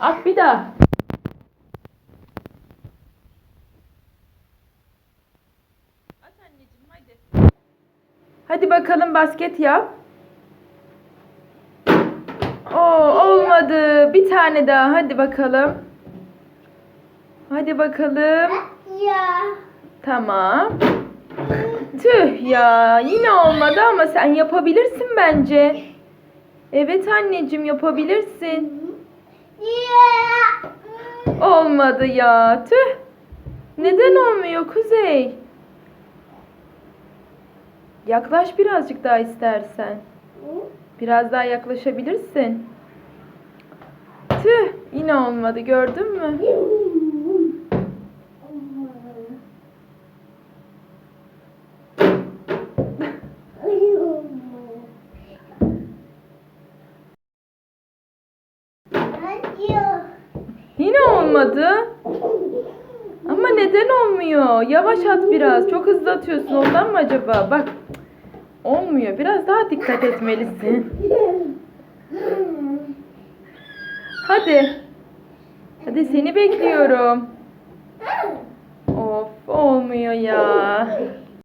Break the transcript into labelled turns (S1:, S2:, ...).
S1: At bir daha. At anneciğim hadi. Hadi bakalım basket yap. Oo olmadı. Bir tane daha. Hadi bakalım. Hadi bakalım.
S2: Ya.
S1: Tamam. Tüh ya yine olmadı ama sen yapabilirsin bence. Evet anneciğim yapabilirsin. Olmadı ya tüh. Neden olmuyor Kuzey? Yaklaş birazcık daha istersen. Biraz daha yaklaşabilirsin. Tüh yine olmadı gördün mü? Yine olmadı. Ama neden olmuyor? Yavaş at biraz. Çok hızlı atıyorsun. Ondan mı acaba? Bak. Olmuyor. Biraz daha dikkat etmelisin. Hadi. Hadi seni bekliyorum. Of olmuyor ya.